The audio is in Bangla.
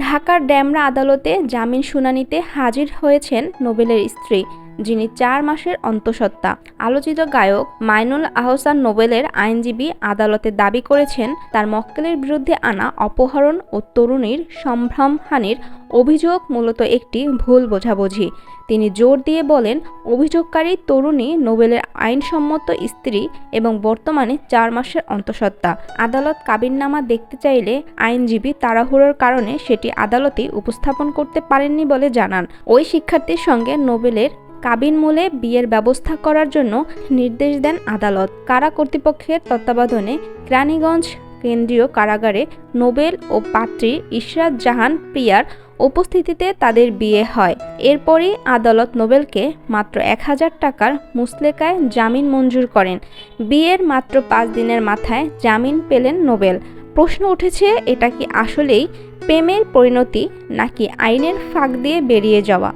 ঢাকার ড্যামরা আদালতে জামিন শুনানিতে হাজির হয়েছেন নোবেলের স্ত্রী। যিনি চার মাসের অন্তঃসত্ত্বা। আলোচিত গায়ক মাইনুল আহসান নোবেলের আইনজীবী আদালতে দাবি করেছেন, তার মক্কেলের বিরুদ্ধে আনা অপহরণ ও তরুণীর সম্ভ্রমহানির অভিযোগ মূলত একটি ভুল বোঝাবুঝি। তিনি জোর দিয়ে বলেন, অভিযোগকারী তরুণী নোবেলের আইনসম্মত স্ত্রী এবং বর্তমানে চার মাসের অন্তঃসত্ত্বা। আদালত কাবিননামা দেখতে চাইলে আইনজীবী তাড়াহুড়োর কারণে সেটি আদালতে উপস্থাপন করতে পারেননি বলে জানান। ওই শিক্ষার্থীর সঙ্গে নোবেলের কাবিন মূলে বিয়ের ব্যবস্থা করার জন্য নির্দেশ দেন আদালত। কারা কর্তৃপক্ষের তত্ত্বাবধানে কেরানীগঞ্জ কেন্দ্রীয় কারাগারে নোবেল ও পাত্রী ইশরাত জাহান প্রিয়ার উপস্থিতিতে তাদের বিয়ে হয়। এরপরই আদালত নোবেলকে মাত্র এক হাজার টাকার মুসলেকায় জামিন মঞ্জুর করেন। বিয়ের মাত্র পাঁচ দিনের মাথায় জামিন পেলেন নোবেল। প্রশ্ন উঠেছে, এটা কি আসলেই প্রেমের পরিণতি নাকি আইনের ফাঁক দিয়ে বেরিয়ে যাওয়া?